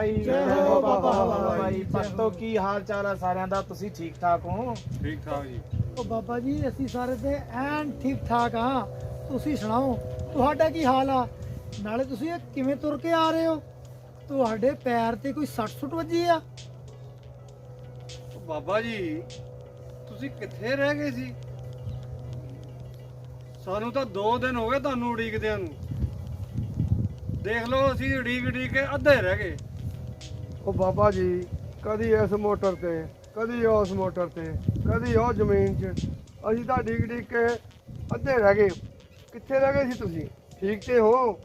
ਬਾਈ ਜੈ ਹੋ ਬਾਬਾ ਹਵਾ ਬਾਈ। ਭਗਤੋ ਕੀ ਹਾਲ ਚਾਲ ਆ ਸਾਰਿਆਂ ਦਾ? ਤੁਸੀਂ ਠੀਕ ਠਾਕ ਹੋ? ਠੀਕ ਠਾਕ ਜੀ। ਉਹ ਬਾਬਾ ਜੀ ਅਸੀਂ ਸਾਰੇ ਤੇ ਐਨ ਠੀਕ ਠਾਕ ਆ। ਤੁਸੀਂ ਸੁਣਾਓ ਤੁਹਾਡਾ ਕੀ ਹਾਲ ਆ? ਨਾਲੇ ਤੁਸੀਂ ਇਹ ਕਿਵੇਂ ਤੁਰ ਕੇ ਆ ਰਹੇ ਹੋ? ਤੁਹਾਡੇ ਪੈਰ ਤੇ ਕੋਈ ਸੱਟ ਸੁੱਟ ਵੱਜੀ ਆ? ਬਾਬਾ ਜੀ ਤੁਸੀਂ ਕਿੱਥੇ ਰਹਿ ਗਏ ਸੀ? ਸਾਨੂੰ ਤਾਂ 2 ਦਿਨ ਹੋ ਗਏ ਤੁਹਾਨੂੰ ਉਡੀਕਦਿਆਂ ਨੂੰ। ਦੇਖ ਲਓ ਅਸੀਂ ਉਡੀਕ ਉਡੀਕ ਕੇ ਅੱਧੇ ਰਹਿ ਗਏ। ਉਹ ਬਾਬਾ ਜੀ ਕਦੀ ਇਸ ਮੋਟਰ ਤੇ ਕਦੀ ਉਸ ਮੋਟਰ ਤੇ ਕਦੀ ਉਹ ਜ਼ਮੀਨ 'ਚ। ਅਸੀਂ ਤਾਂ ਡਿੱਗ ਡਿੱਗ ਕੇ ਅੱਧੇ ਰਹਿ ਗਏ। ਕਿੱਥੇ ਰਹਿ ਗਏ ਸੀ ਤੁਸੀਂ? ਠੀਕ ਤੇ ਹੋ?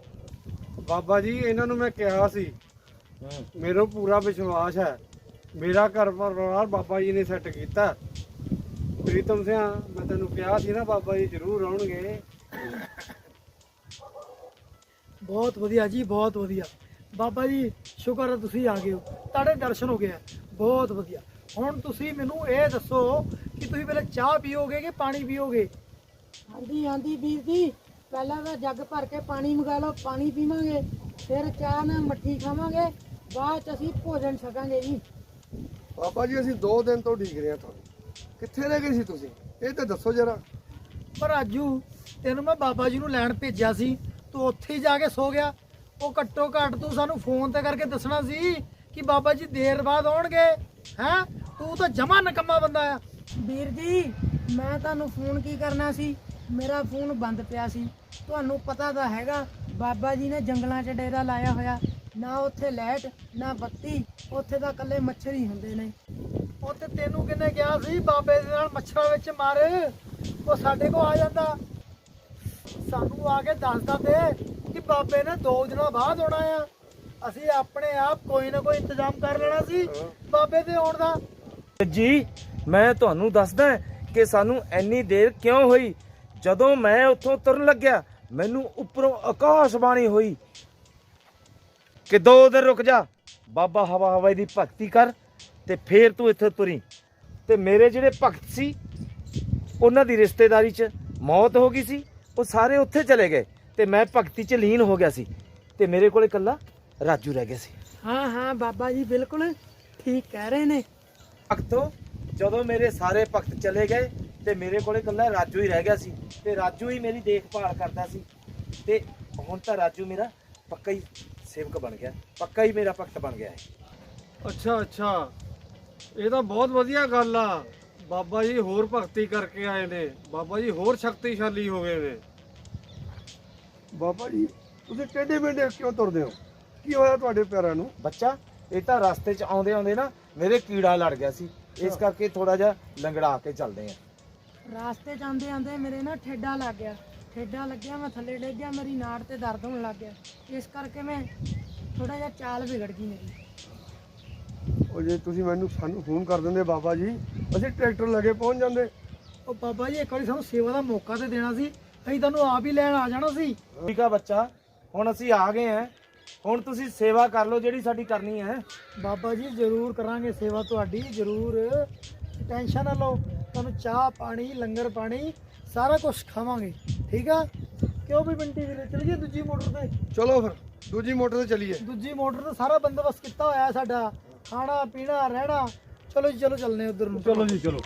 ਬਾਬਾ ਜੀ ਇਹਨਾਂ ਨੂੰ ਮੈਂ ਕਿਹਾ ਸੀ ਮੈਨੂੰ ਪੂਰਾ ਵਿਸ਼ਵਾਸ ਹੈ। ਮੇਰਾ ਘਰ ਪਰਿਵਾਰ ਬਾਬਾ ਜੀ ਨੇ ਸੈੱਟ ਕੀਤਾ। ਪ੍ਰੀਤਮ ਸਿਆ ਮੈਂ ਤੈਨੂੰ ਕਿਹਾ ਸੀ ਨਾ ਬਾਬਾ ਜੀ ਜ਼ਰੂਰ ਆਉਣਗੇ। ਬਹੁਤ ਵਧੀਆ ਜੀ ਬਹੁਤ ਵਧੀਆ। ਬਾਬਾ ਜੀ ਸ਼ੁਕਰ ਹੈ ਤੁਸੀਂ ਆ ਗਏ ਹੋ। ਤੁਹਾਡੇ ਦਰਸ਼ਨ ਹੋ ਗਏ ਆ। ਬਹੁਤ ਵਧੀਆ। ਹੁਣ ਤੁਸੀਂ ਮੈਨੂੰ ਇਹ ਦੱਸੋ ਕਿ ਤੁਸੀਂ ਪਹਿਲੇ ਚਾਹ ਪੀਓਗੇ ਕਿ ਪਾਣੀ ਪੀਓਗੇ? ਹਾਂਜੀ ਹਾਂਜੀ ਵੀਰ ਜੀ। ਪਹਿਲਾਂ ਤਾਂ ਜੱਗ ਭਰ ਕੇ ਪਾਣੀ ਮੰਗਾ ਲਓ ਪਾਣੀ ਪੀਵਾਂਗੇ ਫਿਰ ਚਾਹ ਨਾਲ ਮੱਠੀ ਖਾਵਾਂਗੇ ਬਾਅਦ ਚ ਅਸੀਂ ਭੋਜਨ ਛਕਾਂਗੇ ਜੀ। ਬਾਬਾ ਜੀ ਅਸੀਂ 2 ਦਿਨ ਤੋਂ ਡਿੱਗ ਰਹੇ ਹਾਂ ਤੁਹਾਨੂੰ। ਕਿੱਥੇ ਰਹਿ ਗਏ ਸੀ ਤੁਸੀਂ? ਇਹ ਤਾਂ ਦੱਸੋ ਜਰਾ। ਪਰ ਰਾਜੂ ਤੈਨੂੰ ਮੈਂ ਬਾਬਾ ਜੀ ਨੂੰ ਲੈਣ ਭੇਜਿਆ ਸੀ। ਤੂੰ ਉੱਥੇ ਹੀ ਜਾ ਕੇ ਸੋ ਗਿਆ। ਉਹ ਘੱਟੋ ਘੱਟ ਤੂੰ ਸਾਨੂੰ ਫੋਨ ਤੇ ਕਰਕੇ ਦੱਸਣਾ ਸੀ ਕਿ ਬਾਬਾ ਜੀ ਦੇਰ ਬਾਅਦ ਆਉਣਗੇ ਹੈਂ? ਤੂੰ ਤਾਂ ਜਮਾ ਨਕਮਾ ਬੰਦਾ ਆ। ਵੀਰ ਜੀ ਮੈਂ ਤੁਹਾਨੂੰ ਫੋਨ ਕੀ ਕਰਨਾ ਸੀ? ਮੇਰਾ ਫੋਨ ਬੰਦ ਪਿਆ ਸੀ। ਤੁਹਾਨੂੰ ਪਤਾ ਤਾਂ ਹੈਗਾ ਬਾਬਾ ਜੀ ਨੇ ਜੰਗਲਾਂ 'ਚ ਡੇਰਾ ਲਾਇਆ ਹੋਇਆ। ਨਾ ਉੱਥੇ ਲਾਈਟ ਨਾ ਬੱਤੀ ਉੱਥੇ ਤਾਂ ਇਕੱਲੇ ਮੱਛਰ ਹੀ ਹੁੰਦੇ ਨੇ। ਤੇ ਤੈਨੂੰ ਕਿੰਨੇ ਕਿਹਾ ਸੀ? ਬਾਬੇ ਦੇ ਨਾਲ ਮੱਛਰਾਂ ਵਿੱਚ ਮਾਰ। ਉਹ ਸਾਡੇ ਕੋਲ ਆ ਜਾਂਦਾ। ਸਾਨੂੰ ਆ ਕੇ ਦੱਸਦਾ ਤੇ ਕਿ ਬਾਬੇ ਨੇ ਦੋ ਦਿਨਾਂ ਬਾਅਦ ਆਉਣਾ ਆ। ਅਸੀਂ ਆਪਣੇ ਆਪ ਕੋਈ ਨਾ ਕੋਈ ਇੰਤਜ਼ਾਮ ਕਰ ਲੈਣਾ ਸੀ। ਬਾਬੇ ਦੇ ਆਉਣ ਦਾ। ਜੀ, ਮੈਂ ਤੁਹਾਨੂੰ ਦੱਸਦਾ ਕਿ ਸਾਨੂੰ ਇੰਨੀ ਦੇਰ ਕਿਉਂ ਹੋਈ? ਜਦੋਂ ਮੈਂ ਉੱਥੋਂ ਤੁਰਨ ਲੱਗਿਆ, ਮੈਨੂੰ ਉੱਪਰੋਂ ਆਕਾਸ਼ਬਾਣੀ ਹੋਈ ਕਿ ਦੋ ਦਿਨ ਰੁਕ ਜਾ, ਬਾਬਾ ਹਵਾ ਹਵਾਈ ਦੀ ਭਗਤੀ ਕਰ ਤੇ ਫੇਰ ਤੂੰ ਇੱਥੇ ਤੁਰੀ। ਤੇ ਮੇਰੇ ਜਿਹੜੇ ਭਗਤ ਸੀ, ਉਹਨਾਂ ਦੀ ਰਿਸ਼ਤੇਦਾਰੀ 'ਚ ਮੌਤ ਹੋ ਗਈ ਸੀ, ਉਹ ਸਾਰੇ ਉੱਥੇ ਚਲੇ ਗਏ। ਤੇ ਮੈਂ ਭਗਤੀ 'ਚ ਲੀਨ ਹੋ ਗਿਆ ਸੀ ਤੇ ਮੇਰੇ ਕੋਲ ਇਕੱਲਾ ਰਾਜੂ ਰਹਿ ਗਿਆ ਸੀ। ਹਾਂ ਹਾਂ ਬਾਬਾ ਜੀ ਬਿਲਕੁਲ ਠੀਕ ਕਹਿ ਰਹੇ ਨੇ। ਭਗਤੋ ਜਦੋਂ ਮੇਰੇ ਸਾਰੇ ਭਗਤ ਚਲੇ ਗਏ ਤੇ ਮੇਰੇ ਕੋਲੇ ਇਕੱਲਾ ਰਾਜੂ ਹੀ ਰਹਿ ਗਿਆ ਸੀ ਤੇ ਰਾਜੂ ਹੀ ਮੇਰੀ ਦੇਖਭਾਲ ਕਰਦਾ ਸੀ ਤੇ ਹੁਣ ਤਾਂ ਰਾਜੂ ਮੇਰਾ ਪੱਕਾ ਹੀ ਸੇਵਕ ਬਣ ਗਿਆ ਪੱਕਾ ਹੀ ਮੇਰਾ ਭਗਤ ਬਣ ਗਿਆ ਹੈ। ਅੱਛਾ ਅੱਛਾ। ਇਹ ਤਾਂ ਬਹੁਤ ਵਧੀਆ ਗੱਲ ਆ। ਬਾਬਾ ਜੀ ਹੋਰ ਭਗਤੀ ਕਰਕੇ ਆਏ ਨੇ। ਬਾਬਾ ਜੀ ਹੋਰ ਸ਼ਕਤੀਸ਼ਾਲੀ ਹੋ ਗਏ ਨੇ। ਬਾਬਾ ਜੀ ਤੁਸੀਂ ਟੇਢੇ ਮੇਢੇ ਕਿਉਂ ਤੁਰਦੇ ਹੋ? ਕੀ ਹੋਇਆ ਤੁਹਾਡੇ ਪੈਰਾਂ ਨੂੰ? ਬੱਚਾ ਇਹ ਤਾਂ ਰਸਤੇ 'ਚ ਆਉਂਦੇ ਆਉਂਦੇ ਨਾ ਮੇਰੇ ਕੀੜਾ ਲੜ ਗਿਆ ਸੀ। ਇਸ ਕਰਕੇ ਥੋੜਾ ਜਿਹਾ ਲੰਗੜਾ ਕੇ ਚੱਲਦੇ ਆ ਰਾਸਤੇ ਜਾਂਦੇ ਆਂਦੇ ਮੇਰੇ ਨਾ ਠੇਡਾ ਲੱਗ ਗਿਆ। ਠੇਡਾ ਲੱਗਿਆ ਮੈਂ ਥੱਲੇ ਡਿੱਗ ਗਿਆ ਮੇਰੀ ਨਾੜ ਤੇ ਦਰਦ ਹੋਣ ਲੱਗ ਗਿਆ। ਇਸ ਕਰਕੇ ਮੈਂ ਥੋੜਾ ਜਿਹਾ ਚਾਲ ਵਿਗੜ ਗਈ ਮੇਰੀ। ਉਹ ਜੇ ਤੁਸੀਂ ਮੈਨੂੰ ਸਾਨੂੰ ਫੋਨ ਕਰ ਦਿੰਦੇ ਬਾਬਾ ਜੀ ਅਸੀਂ ਟਰੈਕਟਰ ਲਗੇ ਪਹੁੰਚ ਜਾਂਦੇ। ਉਹ ਬਾਬਾ ਜੀ ਇੱਕ ਵਾਰੀ ਸਾਨੂੰ ਸੇਵਾ ਦਾ ਮੌਕਾ ਤੇ ਦੇਣਾ ਸੀ। ਅਸੀਂ ਤੁਹਾਨੂੰ ਆਪ ਹੀ ਲੈਣ ਆ ਜਾਣਾ ਸੀ। ਠੀਕ ਆ ਬੱਚਾ ਹੁਣ ਅਸੀਂ ਆ ਗਏ ਆ ਹੁਣ ਤੁਸੀਂ ਸੇਵਾ ਕਰ ਲਓ ਜਿਹੜੀ ਸਾਡੀ ਕਰਨੀ ਹੈ। ਬਾਬਾ ਜੀ ਜ਼ਰੂਰ ਕਰਾਂਗੇ ਸੇਵਾ ਤੁਹਾਡੀ ਜ਼ਰੂਰ। ਟੈਨਸ਼ਨ ਨਾ ਲਓ ਤੁਹਾਨੂੰ ਚਾਹ ਪਾਣੀ ਲੰਗਰ ਪਾਣੀ ਸਾਰਾ ਕੁਝ ਖਾਵਾਂਗੇ। ਠੀਕ ਆ? ਕਿਉਂ ਵੀ ਬੰਟੀ ਵੀਰੇ ਚਲ ਗਏ ਦੂਜੀ ਮੋਟਰ ਤੇ? ਚਲੋ ਫਿਰ ਦੂਜੀ ਮੋਟਰ ਤੇ ਚੱਲੀਏ। ਦੂਜੀ ਮੋਟਰ ਤੇ ਸਾਰਾ ਬੰਦੋਬਸਤ ਕੀਤਾ ਹੋਇਆ ਹੈ ਸਾਡਾ। ਖਾਣਾ ਪੀਣਾ ਰਹਿਣਾ। ਚਲੋ ਜੀ ਚਲੋ ਚੱਲਨੇ ਉਧਰ ਨੂੰ। ਚਲੋ ਜੀ ਚਲੋ।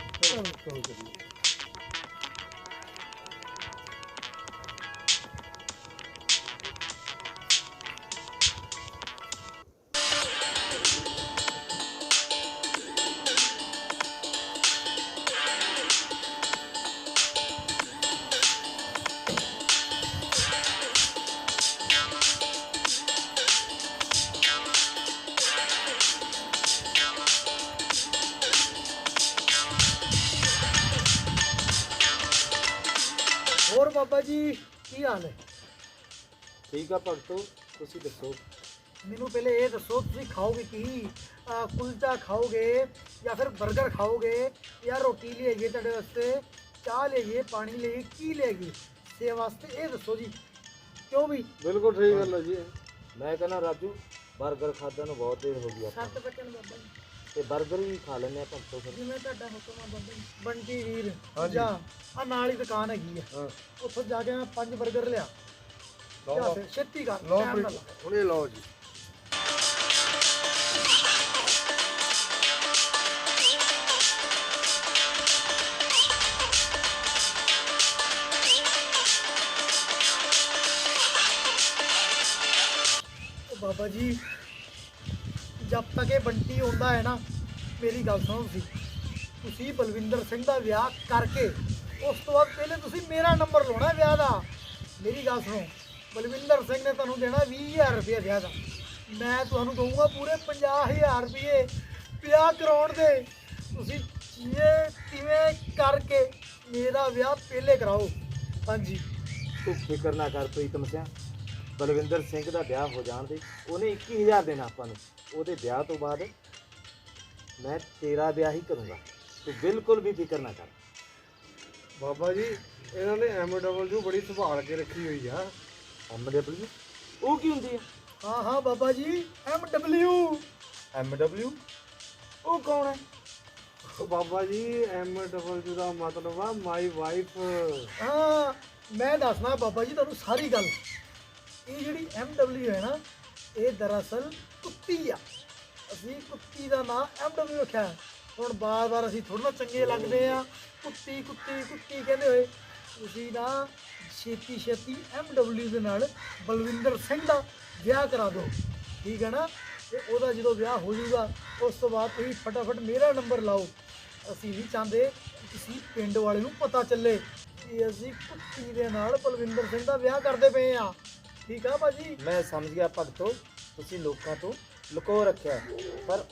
ਬਾਬਾ ਜੀ ਕੀ ਹਾਲ ਹੈ? ਠੀਕ ਆ ਭਗਤੋ ਤੁਸੀਂ ਦੱਸੋ? ਮੈਨੂੰ ਪਹਿਲੇ ਇਹ ਦੱਸੋ ਤੁਸੀਂ ਖਾਓਗੇ ਕੀ? ਅਹ ਕੁਲਚਾ ਖਾਓਗੇ ਜਾਂ ਫਿਰ 버ਗਰ ਖਾਓਗੇ ਜਾਂ ਰੋਟੀ ਲਿਆਈਏ ਤੁਹਾਡੇ ਵਾਸਤੇ ਚਾਹ ਲਿਆਈਏ ਪਾਣੀ ਲਿਆਈਏ ਕੀ ਲਿਆਈਏ? ਸੇ ਵਾਸਤੇ ਇਹ ਦੱਸੋ ਜੀ ਕਿਉਂ ਵੀ? ਬਿਲਕੁਲ ਠੀਕ ਗੱਲ ਹੈ ਜੀ। ਮੈਂ ਕਹਿੰਦਾ ਰਾਜੂ 버ਗਰ ਖਾਦਾ ਨੂੰ ਬਹੁਤ ਦੇਰ ਹੋ ਗਈ ਆਪਾਂ ਸੱਤ ਬਚਨ ਬਾਬਾ ਜੀ। ਤੇ 버ਗਰ ਵੀ ਖਾ ਲੈਂਦੇ ਆ ਭਗਤੋ ਫਿਰ ਜਿਵੇਂ ਤੁਹਾਡਾ ਹੁਕਮ ਆ ਜੀ ਬੰਟੀ ਵੀਰ ਹਾਂਜੀ। ਜਾ ਆ ਨਾਲ ਹੀ ਦੁਕਾਨ ਹੈਗੀ ਆ ਹਾਂ ਉੱਥੋਂ ਜਾ ਕੇ ਮੈਂ ਪੰਜ 버ਗਰ ਲਿਆ ਲਓ ਜਾ ਲਓ। ਫਿਰ ਛੇਤੀ ਕਰ ਲਓ time। ਹੁਣੇ ਲਓ ਜੀ ਉਹ ਬਾਬਾ ਜੀ ਜਦ ਤੱਕ ਇਹ ਬੰਟੀ ਹੁੰਦਾ ਹੈ ਨਾ, ਮੇਰੀ ਗੱਲ ਸੁਣੋ ਤੁਸੀਂ। ਤੁਸੀਂ ਬਲਵਿੰਦਰ ਸਿੰਘ ਦਾ ਵਿਆਹ ਕਰਕੇ, ਉਸ ਤੋਂ ਬਾਅਦ ਪਹਿਲੇ ਤੁਸੀਂ ਮੇਰਾ ਨੰਬਰ ਲਾਉਣਾ ਵਿਆਹ ਦਾ। ਮੇਰੀ ਗੱਲ ਸੁਣੋ, ਬਲਵਿੰਦਰ ਸਿੰਘ ਨੇ ਤੁਹਾਨੂੰ ਦੇਣਾ 20000 ਰੁਪਏ ਵਿਆਹ ਦਾ। ਮੈਂ ਤੁਹਾਨੂੰ ਦਊਂਗਾ ਪੂਰੇ 50000 ਰੁਪਏ ਵਿਆਹ ਕਰਾਉਣ ਦੇ। ਤੁਸੀਂ ਇਹ ਕਿਵੇਂ ਕਰਕੇ ਮੇਰਾ ਵਿਆਹ ਪਹਿਲੇ ਕਰਾਓ। ਹਾਂਜੀ। ਤੂੰ ਫਿਕਰ ਨਾ ਕਰ, ਪ੍ਰੀਤਮ ਸਿੰਘ ਬਲਵਿੰਦਰ ਸਿੰਘ ਦਾ ਵਿਆਹ ਹੋ ਜਾਣ ਦੇ ਉਹਨੇ 21000 ਦੇਣਾ ਆਪਾਂ ਨੂੰ। ਉਹਦੇ ਵਿਆਹ ਤੋਂ ਬਾਅਦ ਮੈਂ ਤੇਰਾ ਵਿਆਹ ਹੀ ਕਰੂੰਗਾ। ਤੂੰ ਬਿਲਕੁਲ ਵੀ ਫਿਕਰ ਨਾ ਕਰ। ਬਾਬਾ ਜੀ ਇਹਨਾਂ ਨੇ ਐਮਡਬਲਯੂ ਬੜੀ ਸੰਭਾਲ ਕੇ ਰੱਖੀ ਹੋਈ ਆ। ਐਮਡਬਲਯੂ ਉਹ ਕੀ ਹੁੰਦੀ ਹੈ ਹਾਂ ਹਾਂ ਬਾਬਾ ਜੀ ਐਮ ਡਬਲਿਊ ਐਮਡਬਲਯੂ ਉਹ ਕੌਣ ਹੈ? ਉਹ ਬਾਬਾ ਜੀ ਐਮਡਬਲਯੂ ਦਾ ਮਤਲਬ ਆ ਮਾਈ ਵਾਈਫ ਹਾਂ ਮੈਂ ਦੱਸਣਾ ਬਾਬਾ ਜੀ ਤੁਹਾਨੂੰ ਸਾਰੀ ਗੱਲ। ਇਹ ਜਿਹੜੀ MW ਹੈ ਨਾ, ਇਹ ਦਰਅਸਲ ਕੁੱਤੀ ਆ। ਅਸੀਂ ਕੁੱਤੀ ਦਾ ਨਾਮ MW ਰੱਖਿਆ ਹੁਣ ਬਾਰ-ਬਾਰ ਅਸੀਂ ਥੋੜਾ ਨਾ ਚੰਗੇ ਲੱਗਦੇ ਆ। ਕੁੱਤੀ ਕੁੱਤੀ ਕੁੱਤੀ ਕਹਿੰਦੇ ਹੋਏ। ਤੁਸੀਂ ਨਾ ਛੇਤੀ ਛੇਤੀ MW ਦੇ ਨਾਲ ਬਲਵਿੰਦਰ ਸਿੰਘ ਦਾ ਵਿਆਹ ਕਰਾ ਦਿਓ। ਠੀਕ ਹੈ ਨਾ? ਤੇ ਉਹਦਾ ਜਦੋਂ ਵਿਆਹ ਹੋ ਜਾਊਗਾ, ਉਸ ਤੋਂ ਬਾਅਦ ਤੁਸੀਂ ਫਟਾਫਟ ਮੇਰਾ ਨੰਬਰ ਲਾਓ। ਅਸੀਂ ਨਹੀਂ ਚਾਹੁੰਦੇ ਕਿ ਕਿਸੇ ਪਿੰਡ ਵਾਲੇ ਨੂੰ ਪਤਾ ਚੱਲੇ ਕਿ ਅਸੀਂ ਕੁੱਤੀ ਦੇ ਨਾਲ ਬਲਵਿੰਦਰ ਸਿੰਘ ਦਾ ਵਿਆਹ ਕਰਦੇ ਪਏ ਆ। ਠੀਕ ਆ ਭਾਜੀ? ਮੈਂ ਸਮਝ ਗਿਆ ਭਗਤੋ ਤੁਸੀਂ ਲੋਕਾਂ ਤੋਂ ਲੁਕੋ ਰੱਖਿਆ। ਪਰ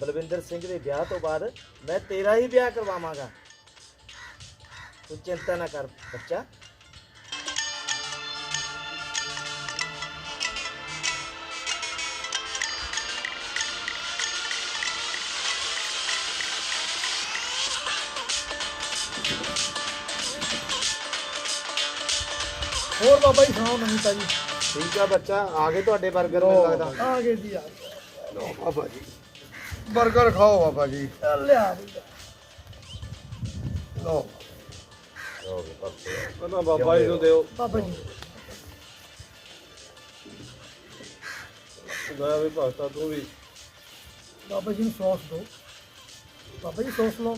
ਬਲਵਿੰਦਰ ਸਿੰਘ ਦੇ ਵਿਆਹ ਤੋਂ ਬਾਅਦ ਮੈਂ ਤੇਰਾ ਹੀ ਵਿਆਹ ਕਰਵਾਵਾਂਗਾ। ਤੂੰ ਚਿੰਤਾ ਨਾ ਕਰ ਬੱਚਾ। ਹੋਰ ਬਾਬਾ ਜੀ ਸੁਣਾਓ ਨਵੀਂ ਤਾਜੀ। ਠੀਕ ਆ ਬੱਚਾ ਆ ਗਏ ਤੁਹਾਡੇ 버ਗਰ ਮੈਨੂੰ ਲੱਗਦਾ। ਆ ਗਏ ਜੀ ਆ ਬਾਬਾ ਜੀ। 버ਗਰ ਖਾਓ ਬਾਬਾ ਜੀ। ਲਿਆ। ਲਓ। ਪਹਿਲਾਂ ਬਾਬਾ ਜੀ ਨੂੰ ਦਿਓ। ਬਾਬਾ ਜੀ। ਮੈਂ ਵੀ ਭਗਤਾ ਤੂੰ ਵੀ। ਬਾਬਾ ਜੀ ਨੂੰ ਸੌਸ ਦਿਓ। ਬਾਬਾ ਜੀ ਸੌਸ ਲਓ।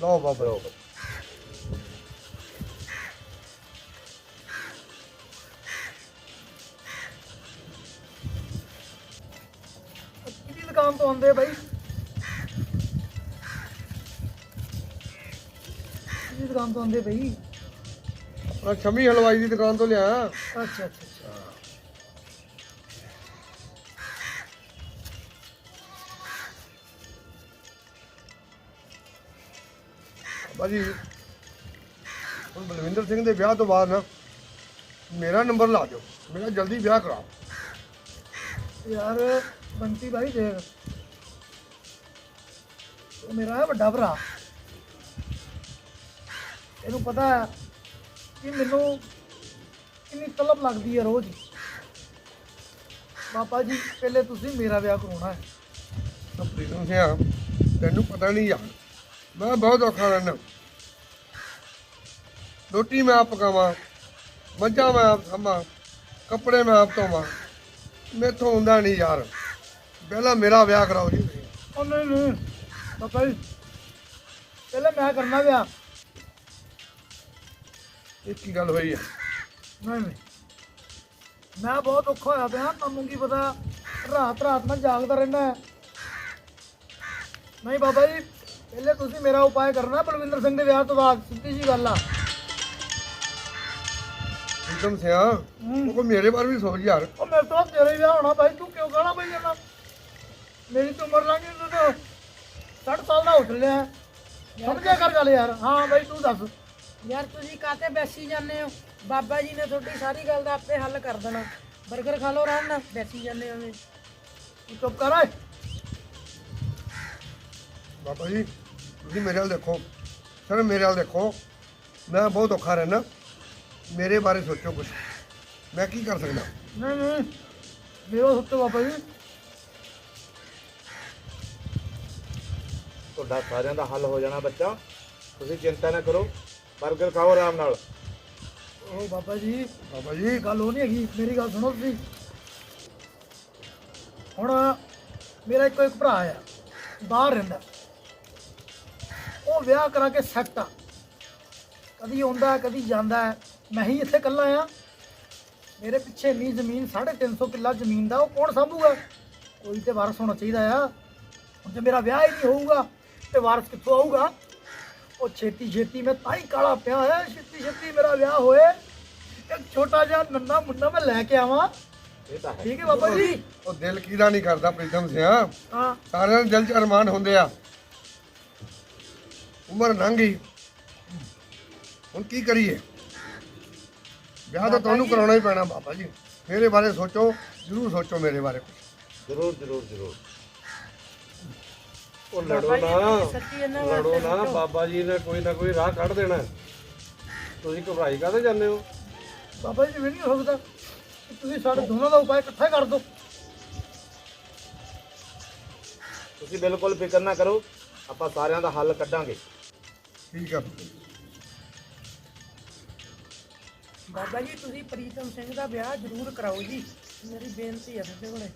ਲਓ ਬਾਬਾ ਦੁਕਾਨ ਤੋਂ ਆਉਂਦੇ ਬਾਈ। ਕਿਹਦੀ ਦੁਕਾਨ ਤੋਂ ਆਉਂਦੇ ਬਈ? ਆ ਸ਼ਮੀ ਹਲਵਾਈ ਦੀ ਦੁਕਾਨ ਤੋਂ ਲਿਆ। ਅੱਛਾ ਅੱਛਾ ਅੱਛਾ। ਬਾਬਾ ਜੀ ਹੁਣ ਬਲਵਿੰਦਰ ਸਿੰਘ ਦੇ ਵਿਆਹ ਤੋਂ ਬਾਅਦ ਨਾ ਮੇਰਾ ਨੰਬਰ ਲਾ ਦਿਓ। ਮੇਰਾ ਜਲਦੀ ਵਿਆਹ ਕਰਾਓ। ਯਾਰ, ਬੰਟੀ ਭਾਈ ਦੇਖ। ਉਹ ਮੇਰਾ ਹੈ ਵੱਡਾ ਭਰਾ। ਇਹਨੂੰ ਪਤਾ ਹੈ ਕਿ ਮੈਨੂੰ ਕਿੰਨੀ ਤਲਬ ਲੱਗਦੀ ਹੈ ਰੋਜ਼। ਪਾਪਾ ਜੀ, ਪਹਿਲੇ ਤੁਸੀਂ ਮੇਰਾ ਵਿਆਹ ਕਰਾਉਣਾ ਹੈ। ਪ੍ਰੀਤਮ ਸਿੰਘ ਤੈਨੂੰ ਪਤਾ ਨਹੀਂ ਯਾਰ, ਮੈਂ ਬਹੁਤ ਔਖਾ ਰਹਿਣਾ ਰੋਟੀ ਮੈਂ ਆਪ ਪਕਾਵਾਂ, ਮੱਝਾਂ ਮੈਂ ਆਪ ਸਾਂਭਾਂ ਕੱਪੜੇ ਮੈਂ ਆਪ ਧੋਵਾਂ। ਮੈਥੋਂ ਹੁੰਦਾ ਨਹੀਂ ਯਾਰ। ਪਹਿਲਾਂ ਮੇਰਾ ਵਿਆਹ ਕਰਾਓ ਜੀ। ਉਹ ਨਹੀਂ ਨਹੀਂ। ਬਾਬਾ ਜੀ ਪਹਿਲੇ ਮੈਂ ਕਰਨਾ ਵਿਆਹ। ਇਹ ਕੀ ਗੱਲ ਹੋਈ ਹੈ ਨਹੀਂ ਨਹੀਂ। ਮੈਂ ਬਹੁਤ ਔਖਾ ਹੋਇਆ ਪਿਆ ਤੁਹਾਨੂੰ ਕੀ ਪਤਾ? ਰਾਤ ਰਾਤ ਮੈਂ ਜਾਗਦਾ ਰਹਿੰਦਾ ਹੈ। ਨਹੀਂ ਬਾਬਾ ਜੀ ਪਹਿਲੇ ਤੁਸੀਂ ਮੇਰਾ ਉਪਾਅ ਕਰਨਾ ਬਲਵਿੰਦਰ ਸਿੰਘ ਦੇ ਵਿਆਹ ਤੋਂ ਬਾਅਦ ਸਿੱਧੀ ਜੀ ਗੱਲ ਆ। ਪ੍ਰੀਤਮ ਸਿੰਘ ਉਹ ਕੋਈ ਮੇਰੇ ਬਾਰੇ ਵੀ ਸੋਚ ਯਾਰ। ਉਹ ਮੇਰੇ ਤੋਂ ਤੇਰਾ ਹੀ ਵਿਆਹ ਹੋਣਾ ਭਾਈ ਤੂੰ ਕਿਉਂ ਗਾਣਾ ਪਈ ਜਾਂਦਾ? ਮੇਰੀ ਤਾਂ ਉਮਰ ਲੰਘ ਗਈ ਤੂੰ ਤਾਂ। 60 ਸਾਲ ਦਾ ਹੋ ਚੱਲਿਆ। ਸਮਝਿਆ ਕਰ ਗੱਲ ਯਾਰ। ਹਾਂ ਭਾਈ ਤੂੰ ਦੱਸ। ਯਾਰ ਤੁਸੀਂ ਕਾਤੇ ਬੈਸੀ ਜਾਂਦੇ ਹੋ? ਬਾਬਾ ਜੀ ਨੇ ਤੁਹਾਡੀ ਸਾਰੀ ਗੱਲ ਦਾ ਆਪੇ ਹੱਲ ਕਰ ਦੇਣਾ। 버ਗਰ ਖਾ ਲਓ ਆਰਾਮ ਨਾਲ ਬੈਸੀ ਜਾਂਦੇ ਹੋਵੇਂ ਤੂੰ ਚੁੱਪ ਕਰ ਓਏ। ਬਾਬਾ ਜੀ ਤੁਸੀਂ ਮੇਰੇ ਵੱਲ ਦੇਖੋ। ਸਰ ਮੇਰੇ ਵੱਲ ਦੇਖੋ। ਮੈਂ ਬਹੁਤ ਔਖਾ ਰਹਿਣਾ ਮੇਰੇ ਬਾਰੇ ਸੋਚੋ ਕੁਝ ਮੈਂ ਕੀ ਕਰ ਸਕਦਾ? ਨਹੀਂ ਨਹੀਂ। ਮੇਰਾ ਸੱਤੇ ਬਾਬਾ ਜੀ। ਤੁਹਾਡਾ ਸਾਰਿਆਂ ਦਾ ਹੱਲ ਹੋ ਜਾਣਾ ਬੱਚਾ। ਤੁਸੀਂ ਚਿੰਤਾ ਨਾ ਕਰੋ। 버ਗਰ ਖਾਓ ਆਰਾਮ ਨਾਲ। ਉਹ ਬਾਬਾ ਜੀ। ਬਾਬਾ ਜੀ। ਗੱਲ ਉਹ ਨਹੀਂ ਹੈਗੀ। ਮੇਰੀ ਗੱਲ ਸੁਣੋ ਤੁਸੀਂ। ਹੁਣ ਮੇਰਾ ਇੱਕੋ ਇੱਕ ਭਰਾ ਆ। ਬਾਹਰ ਰਹਿੰਦਾ। ਉਹ ਵਿਆਹ ਕਰਾ ਕੇ ਸੈੱਟ ਆ। ਕਦੀ ਆਉਂਦਾ ਕਦੀ ਜਾਂਦਾ। ਹੈ। ਮੈਂ ਹੀ ਇੱਥੇ ਇਕੱਲਾ ਆ। ਮੇਰੇ ਪਿੱਛੇ ਇੰਨੀ ਜ਼ਮੀਨ 350 ਕਿੱਲਾ ਜ਼ਮੀਨ ਦਾ ਉਹ ਕੌਣ ਸੰਭੂਗਾ? ਕੋਈ ਤੇ ਵਾਰਸ ਹੋਣਾ ਚਾਹੀਦਾ ਆ। ਹੁਣ ਜੇ ਮੇਰਾ ਵਿਆਹ ਹੀ ਨਹੀਂ ਹੋਊਗਾ ਤੇ ਵਾਰਸ ਕਿੱਥੋਂ ਆਊਗਾ? ਉਹ ਛੇਤੀ ਛੇਤੀ ਮੈਂ ਤਾਂ ਹੀ ਕਾਲਾ ਪਿਆ ਹੋਇਆ ਛੇਤੀ ਛੇਤੀ ਮੇਰਾ ਵਿਆਹ ਹੋਏ। ਇੱਕ ਛੋਟਾ ਜਿਹਾ ਨੰਨਾ ਮੁੰਡਾ ਮੈਂ ਲੈ ਕੇ ਆਵਾਂ। ਇਹ ਤਾਂ ਹੈ। ਠੀਕ ਹੈ ਬਾਬਾ ਜੀ? ਉਹ ਦਿਲ ਕਿਹਦਾ ਨਹੀਂ ਕਰਦਾ ਪ੍ਰੀਤਮ ਸਿਆ। ਹਾਂ। ਸਾਰਿਆਂ ਦੇ ਦਿਲ 'ਚ ਅਰਮਾਨ ਹੁੰਦੇ ਆ। ਉਮਰ ਲੰਘ ਗਈ। ਹੁਣ ਕੀ ਕਰੀਏ? ਵਿਆਹ ਤਾਂ ਤੁਹਾਨੂੰ ਕਰਾਉਣਾ ਹੀ ਪੈਣਾ ਬਾਬਾ ਜੀ। ਮੇਰੇ ਬਾਰੇ ਸੋਚੋ ਜ਼ਰੂਰ ਸੋਚੋ ਮੇਰੇ ਬਾਰੇ ਜ਼ਰੂਰ ਜ਼ਰੂਰ ਜ਼ਰੂਰ। ਉਹ ਲੜੋ ਨਾ। ਲੜੋ ਨਾ। ਬਾਬਾ ਜੀ ਨੇ ਕੋਈ ਨਾ ਕੋਈ ਰਾਹ ਕੱਢ ਦੇਣਾ। ਤੁਸੀਂ ਘਬਰਾਈ ਕਾਹਦੇ ਜਾਂਦੇ ਹੋ? ਬਾਬਾ ਜੀ ਜਿਵੇਂ ਨਹੀਂ ਹੋ ਸਕਦਾ। ਤੁਸੀਂ ਸਾਡੇ ਦੋਨਾਂ ਦਾ ਉਪਾਅ ਇਕੱਠਾ ਕਰ ਦਿਓ। ਤੁਸੀਂ ਬਿਲਕੁਲ ਫਿਕਰ ਨਾ ਕਰੋ। ਆਪਾਂ ਸਾਰਿਆਂ ਦਾ ਹੱਲ ਕੱਢਾਂਗੇ। ਠੀਕ ਆ। ਬਾਬਾ ਜੀ ਤੁਸੀਂ ਪ੍ਰੀਤਮ ਸਿੰਘ ਦਾ ਵਿਆਹ ਜ਼ਰੂਰ ਕਰਾਓ ਜੀ। ਮੇਰੀ ਬੇਨਤੀ ਹੈ ਤੁਹਾਡੇ ਕੋਲੇ।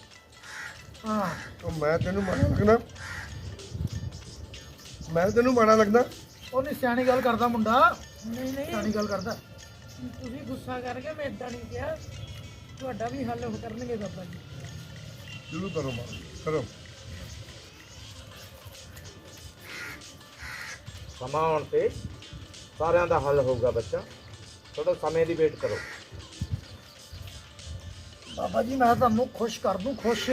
ਹਾਂ। ਉਹ ਮੈਂ ਤੈਨੂੰ ਮਾੜਾ ਲੱਗਣਾ। ਮੈਂ ਤੈਨੂੰ ਮਾੜਾ ਲੱਗਦਾ ਉਹ ਨਹੀਂ ਸਿਆਣੀ ਗੱਲ ਕਰਦਾ ਮੁੰਡਾ। ਨਹੀਂ ਨਹੀਂ। ਸਿਆਣੀ ਗੱਲ ਕਰਦਾ। ਤੁਸੀਂ ਗੁੱਸਾ ਕਰਕੇ ਮੈਂ ਇਦਾਂ ਨਹੀਂ ਕਿਹਾ। ਤੁਹਾਡਾ ਵੀ ਹੱਲ ਉਹ ਕਰਨਗੇ ਬਾਬਾ ਜੀ। ਜ਼ਰੂਰ ਕਰੋ ਮਾੜਾ ਕਰੋ। ਸਮਾਂ ਆਉਣ ਤੇ ਸਾਰਿਆਂ ਦਾ ਹੱਲ ਹੋਊਗਾ ਬੱਚਾ। ਥੋੜਾ ਸਮੇਂ ਦੀ ਵੇਟ ਕਰੋ। ਬਾਬਾ ਜੀ ਮੈਂ ਤੁਹਾਨੂੰ ਖੁਸ਼ ਕਰ ਦੂੰ ਖੁਸ਼।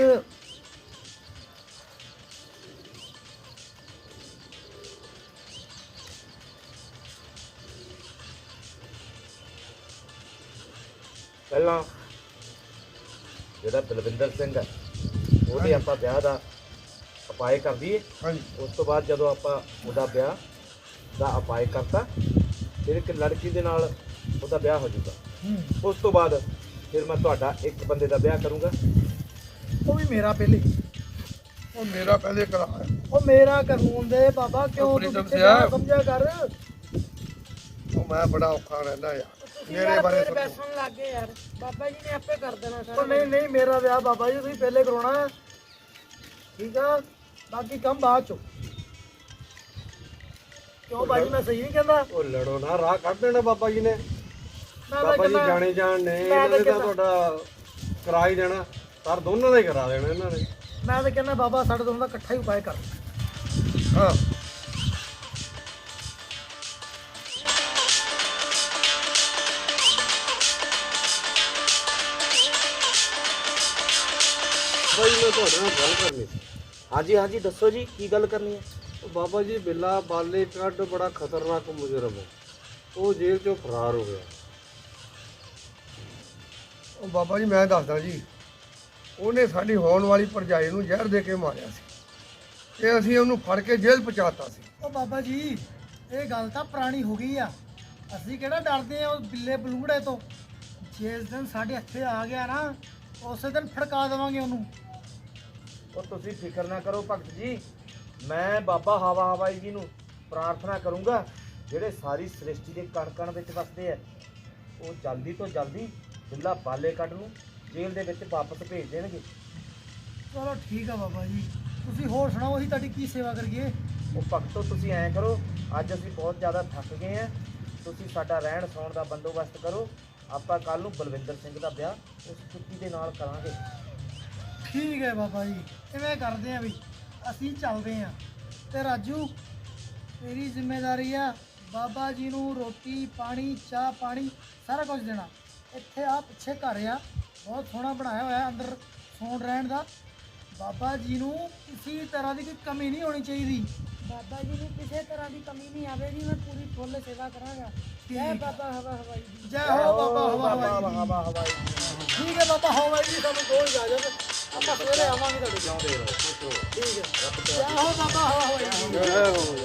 ਪਹਿਲਾਂ ਜਿਹੜਾ ਬਲਵਿੰਦਰ ਸਿੰਘ ਹੈ ਉਹਦੇ ਆਪਾਂ ਵਿਆਹ ਦਾ ਅਪਾਏ ਕਰ ਦਈਏ ਹਾਂਜੀ। ਉਸ ਤੋਂ ਬਾਅਦ ਜਦੋਂ ਆਪਾਂ ਉਹਦਾ ਵਿਆਹ ਦਾ ਅਪਾਏ ਕਰਤਾ ਫਿਰ ਇੱਕ ਲੜਕੀ ਦੇ ਨਾਲ ਉਹਦਾ ਵਿਆਹ ਹੋ ਜਾਊਗਾ। ਉਸ ਤੋਂ ਬਾਅਦ ਫਿਰ ਮੈਂ ਤੁਹਾਡਾ ਇੱਕ ਬੰਦੇ ਦਾ ਵਿਆਹ ਕਰੂੰਗਾ। ਉਹ ਵੀ ਮੇਰਾ ਪਹਿਲੇ ਉਹ ਮੇਰਾ ਪਹਿਲੇ ਕਰਾ ਉਹ ਮੇਰਾ ਕਾਨੂੰਨ ਦੇ ਬਾਬਾ ਕਿਉਂ ਤੂੰ ਪ੍ਰੀਤਮ ਸਿਆ। ਸਮਝਿਆ ਕਰ। ਉਹ ਮੈਂ ਬੜਾ ਔਖਾ ਰਹਿੰਦਾ ਯਾਰ। ਮੇਰੇ ਬਾਰੇ ਸੋਚੋ। ਬੈਸਣ ਲੱਗ ਗਏ ਯਾਰ। ਬਾਬਾ ਜੀ ਨੇ ਆਪੇ ਕਰ ਦੇਣਾ ਉਹ ਸਾਰਾ ਨਹੀਂ ਨਹੀਂ ਮੇਰਾ ਵਿਆਹ ਬਾਬਾ ਜੀ ਤੁਸੀਂ ਪਹਿਲੇ ਕਰਾਉਣਾ। ਹੈ ਠੀਕ ਆ? ਬਾਕੀ ਕੰਮ ਬਾਅਦ ਚੋਂ। ਕਿਉਂ ਬਾਜੀ ਮੈਂ ਸਹੀ ਨਹੀਂ ਕਹਿੰਦਾ। ਉਹ ਲੜੋ ਨਾ ਰਾਹ ਕੱਢ ਦੇਣਾ ਬਾਬਾ ਜੀ ਨੇ। ਬਾਬਾ ਜੀ ਜਾਣੇ ਜਾਣ ਨੇ ਇਹਨਾਂ ਨੇ ਤਾਂ ਤੁਹਾਡਾ ਕਰਾ ਹੀ ਦੇਣਾ ਪਰ ਦੋਨਾਂ ਦਾ ਹੀ ਕਰਾ ਦੇਣਾ ਇਹਨਾਂ ਨੇ। ਮੈਂ ਤਾਂ ਕਹਿੰਦਾ ਬਾਬਾ ਸਾਡੇ ਦੋਨਾਂ ਦਾ ਇਕੱਠਾ ਹੀ ਉਪਾਅ ਕਰ। ਹਾਂ। ਬਾਈ ਮੈਂ ਤੁਹਾਡੇ ਨਾਲ ਗੱਲ ਕਰਨੀ ਸੀ। ਹਾਂਜੀ ਹਾਂਜੀ ਦੱਸੋ ਜੀ ਕੀ ਗੱਲ ਕਰਨੀ ਹੈ? ਉਹ ਬਾਬਾ ਜੀ ਬਿੱਲਾ ਬਾਲੇ ਕੱਢ ਬੜਾ ਖਤਰਨਾਕ ਮੁਜਰਮ ਹੈ। ਉਹ ਜੇਲ੍ਹ ਚੋਂ ਫਰਾਰ ਹੋ ਗਿਆ। ਉਹ ਬਾਬਾ ਜੀ ਮੈਂ ਦੱਸਦਾ ਜੀ ਉਹਨੇ ਸਾਡੀ ਹੋਣ ਵਾਲੀ ਭਰਜਾਈ ਨੂੰ ਜ਼ਹਿਰ ਦੇ ਕੇ ਮਾਰਿਆ ਸੀ। ਤੇ ਅਸੀਂ ਉਹਨੂੰ ਫੜ ਕੇ ਜੇਲ੍ਹ ਪਹੁੰਚਾਤਾ ਸੀ। ਉਹ ਬਾਬਾ ਜੀ ਇਹ ਗੱਲ ਤਾਂ ਪੁਰਾਣੀ ਹੋ ਗਈ ਆ। ਅਸੀਂ ਕਿਹੜਾ ਡਰਦੇ ਆ ਉਹ ਬਿੱਲੇ ਬਲੂੜੇ ਤੋਂ? ਜਿਸ ਦਿਨ ਸਾਡੇ ਹੱਥੇ ਆ ਗਿਆ ਨਾ ਉਸੇ ਦਿਨ ਫੜਕਾ ਦੇਵਾਂਗੇ ਉਹਨੂੰ। ਉਹ ਤੁਸੀਂ ਫਿਕਰ ਨਾ ਕਰੋ ਭਗਤ ਜੀ ਮੈਂ ਬਾਬਾ ਹਵਾ ਹਵਾਈ ਜੀ ਨੂੰ ਪ੍ਰਾਰਥਨਾ ਕਰੂੰਗਾ ਜਿਹੜੇ ਸਾਰੀ ਸ੍ਰਿਸ਼ਟੀ ਦੇ ਕਣ ਕਣ ਵਿੱਚ ਵਸਦੇ ਆ ਉਹ ਜਲਦੀ ਤੋਂ ਜਲਦੀ ਬਿੱਲਾ ਬਾਲੇ ਕੱਢ ਨੂੰ ਜੇਲ੍ਹ ਦੇ ਵਿੱਚ ਵਾਪਸ ਭੇਜ ਦੇਣਗੇ। ਚਲੋ ਠੀਕ ਆ ਬਾਬਾ ਜੀ। ਤੁਸੀਂ ਹੋਰ ਸੁਣਾਓ ਅਸੀਂ ਤੁਹਾਡੀ ਕੀ ਸੇਵਾ ਕਰੀਏ? ਉਹ ਭਗਤੋ ਤੁਸੀਂ ਐਂ ਕਰੋ ਅੱਜ ਅਸੀਂ ਬਹੁਤ ਜ਼ਿਆਦਾ ਥੱਕ ਗਏ ਆ ਤੁਸੀਂ ਸਾਡਾ ਰਹਿਣ ਸੌਣ ਦਾ ਬੰਦੋਬਸਤ ਕਰੋ। ਆਪਾਂ ਕੱਲ ਨੂੰ ਬਲਵਿੰਦਰ ਸਿੰਘ ਦਾ ਵਿਆਹ ਉਸ ਛੁੱਟੀ ਦੇ ਨਾਲ ਕਰਾਂਗੇ। ਠੀਕ ਹੈ ਬਾਬਾ ਜੀ ਇਵੇਂ ਕਰਦੇ ਆ ਵੀ ਅਸੀਂ ਚੱਲਦੇ ਆ ਤੇ ਰਾਜੂ ਤੇਰੀ ਜ਼ਿੰਮੇਵਾਰੀ ਆ ਬਾਬਾ ਜੀ ਨੂੰ ਰੋਟੀ ਪਾਣੀ ਚਾਹ ਪਾਣੀ ਸਾਰਾ ਕੁਝ ਦੇਣਾ। ਇੱਥੇ ਆ ਪਿੱਛੇ ਘਰ ਆ। ਬਹੁਤ ਸੋਹਣਾ ਬਣਾਇਆ ਹੋਇਆ ਅੰਦਰ ਸੌਣ ਰਹਿਣ ਦਾ। ਬਾਬਾ ਜੀ ਨੂੰ ਕਿਸੇ ਤਰ੍ਹਾਂ ਦੀ ਕੋਈ ਕਮੀ ਨਹੀਂ ਹੋਣੀ ਚਾਹੀਦੀ। ਬਾਬਾ ਜੀ ਨੂੰ ਕਿਸੇ ਤਰ੍ਹਾਂ ਦੀ ਕਮੀ ਨਹੀਂ ਆਵੇਗੀ ਮੈਂ ਪੂਰੀ ਫੁੱਲ ਸੇਵਾ ਕਰਾਂਗਾ। ਜੈ ਬਾਬਾ ਹਵਾ ਹਵਾਈ ਜੀ। ਜੈ ਹੋ ਬਾਬਾ ਹਵਾ ਹਵਾਈ ਜੀ। ਠੀਕ ਹੈ ਬਾਬਾ ਹਵਾਈ ਜੀ ਤੁਹਾਨੂੰ ਦੋ ਇਜਾਜ਼ਤ ਆਪਾਂ ਸਵੇਰੇ ਆਵਾਂਗੇ ਤੁਹਾਡੇ ਠੀਕ ਹੈ ਜੈ ਹੋ ਬਾਬਾ ਹਵਾ ਹਵਾਈ ਜੀ। ਜੈ ਹੋ